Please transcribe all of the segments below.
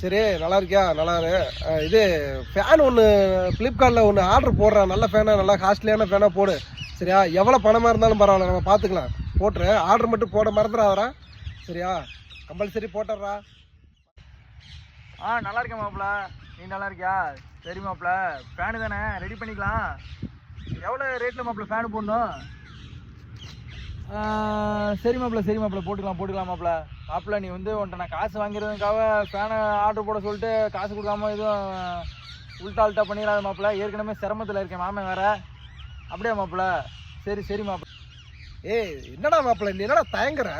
சரி நல்லா இருக்கியா? நல்லா இரு. இது ஃபேன் ஒன்று ஃப்ளிப்கார்ட்டில் ஒன்று ஆர்டர் போடுறேன் நல்ல ஃபேனாக நல்லா காஸ்ட்லியான ஃபேனாக போடு. சரியா? எவ்வளோ பணமாக இருந்தாலும் பரவாயில்ல. நம்ம பார்த்துக்கலாம் போட்டுரு. ஆர்டர் மட்டும் போட மறந்துடாதரா சரியா? கம்பல்சரி போட்டுடுறா. ஆ நல்லா இருக்கேன் மாப்பிள. நீ நல்லா இருக்கியா? சரி மாப்பிள. ஃபேனு தானே? ரெடி பண்ணிக்கலாம். எவ்வளோ ரேட்டில் மாப்பிள ஃபேனு போடணும்? சரி மாப்பிள சரி மாப்பிள போட்டுக்கலாம் போட்டுக்கலாம் மாப்பிள. மாப்பிள்ள நீ வந்து உன்ட்ட நான் காசு வாங்கிறதுக்காக ஃபேனை ஆர்டர் போட சொல்லிட்டு காசு கொடுக்காம எதுவும் உள்டா உள்டா பண்ணிடாத மாப்பிள. ஏற்கனவே சிரமத்தில் இருக்கேன் மாமன் வேற. அப்படியே மாப்பிள? சரி சரி மாப்பிள. ஏய் என்னடா மாப்பிள்ள நீ? என்னடா தயங்குற?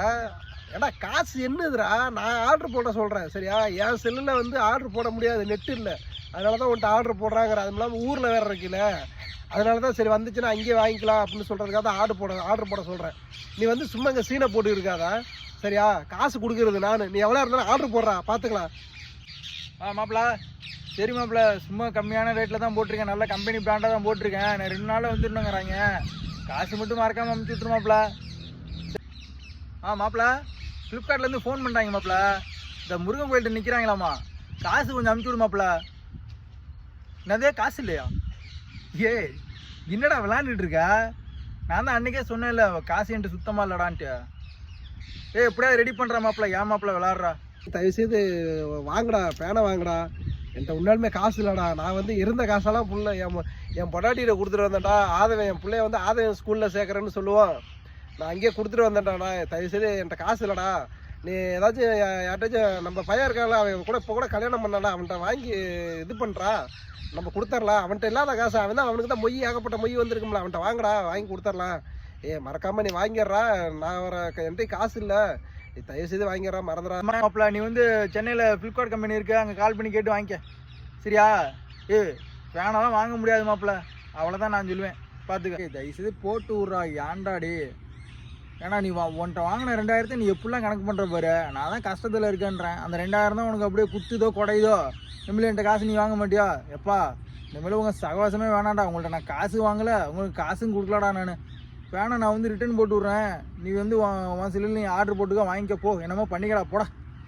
ஏடா காசு என்னதுடா? நான் ஆர்டர் போட சொல்கிறேன் சரியா? என் செல்லில் வந்து ஆர்டர் போட முடியாது நெட் இல்லை. அதனால தான் உன்ட்ட ஆர்டர் போடுறாங்கிற அதுவும் இல்லாமல் ஊரில் வேறு இருக்குல்ல அதனால தான் சரி வந்துச்சுன்னா அங்கேயே வாங்கிக்கலாம் அப்படின்னு சொல்கிறதுக்காக தான் ஆர்டர் போட ஆர்டர் போட சொல்கிறேன் நீ வந்து சும்மா இங்கே சீனை போட்டு இருக்காதா. சரியா? காசு கொடுக்குறது நான். நீ எவ்வளோ இருந்தாலும் ஆர்டர் போடுறா. பார்த்துக்கலாம் ஆ மாப்பிளா. சரி மாப்பிள. சும்மா கம்மியான ரேட்டில் தான் போட்டிருக்கேன். நல்ல கம்பெனி பிராண்டாக தான் போட்டிருக்கேன். நான் ரெண்டு நாளில் வந்துடணுங்கிறாங்க. காசு மட்டும் மறக்காமல் அமுச்சு விட்ருமாப்பிள ஆ மாப்பிள. ஃப்ளிப்கார்ட்லேருந்து ஃபோன் பண்ணுறாங்க மாப்பிள. இந்த முருகன் கோயில்கிட்ட நிற்கிறாங்களாம்மா காசு கொஞ்சம் அமுச்சு விடு மாப்பிள. என்னதே? காசு இல்லையா? ஏ என்னடா விளாண்டுட்டு இருக்க நான் தான் அன்றைக்கே சொன்னேன்ல காசு என்கிட்ட சுத்தமாக இல்லடான்ட்டு. ஏய் எப்படியாவது ரெடி பண்ணுற மாப்பிள? ஏன் மாப்பிள விளாட்றா? தயவுசெய்து வாங்கடா பேனை வாங்கடா. என்கிட்ட உண்மையாலுமே காசு இல்லைடா. நான் வந்து இருந்த காசெல்லாம் புள்ள என் என் பொட்டாட்டியில் கொடுத்துட்டு வந்தேன்டா. ஆதவன் என் பிள்ளைய வந்து ஆதவன் ஸ்கூலில் சேர்க்குறேன்னு சொல்லுவான். நான் அங்கேயே கொடுத்துட்டு வந்தேன்டாடா தயவுசெய்து என்கிட்ட காசு இல்லைடா. நீ ஏதாச்சும் யார்ட்டாச்சும் நம்ம பையன் இருக்கான்ல அவன் கூட இப்போ கூட கல்யாணம் பண்ணாடா அவன்கிட்ட வாங்கி இது பண்ணுறா நம்ம கொடுத்துர்லாம். அவன்கிட்ட இல்லாத காசு அவன் தான் அவனுக்கு தான் மொய் ஏகப்பட்ட மொய் வந்திருக்கும்ல. அவன்கிட்ட வாங்கடா வாங்கி கொடுத்துர்லாம். ஏ மறக்காம நீ வாங்கிடுறா. நான் வர என்கிட்ட காசு இல்லை. நீ தயவுசெய்து வாங்கிடுறா மறந்துடா. மாப்பிள நீ வந்து சென்னையில் ஃப்ளிப்கார்ட் கம்பெனி இருக்கு அங்கே கால் பண்ணி கேட்டு வாங்கிக்க. சரியா? ஏ வேணாலும் வாங்க முடியாது மாப்பிள. அவ்வளோதான் நான் சொல்லுவேன். பார்த்துக்க ஏய், தயவுசெய்து போட்டு விட்றா ஏன்டாடி ஏன்னா நீ வா உன்கிட்ட வாங்கின ரெண்டாயிரத்தை நீ எப்படிலாம் கணக்கு பண்ணுற பாரு? நான் தான் கஷ்டத்தில் இருக்கேன்றேன். அந்த ரெண்டாயிரம் தான் உனக்கு அப்படியே குத்துதோ குடையுதோ இனிமேல் என்கிட்ட காசு நீ வாங்க மாட்டியா? எப்பா இனிமேல் உங்கள் சகவாசமே வேணாம்டா. உங்கள்கிட்ட நான் காசு வாங்கலை. உங்களுக்கு காசும் கொடுக்கலடா நான். வேணாம் நான் வந்து ரிட்டர்ன் போட்டு விட்றேன். நீ வந்து உன் உன் நீ ஆர்டர் போட்டுக்க வாங்கிக்க போ. என்னமோ பண்ணிக்கடா போடா.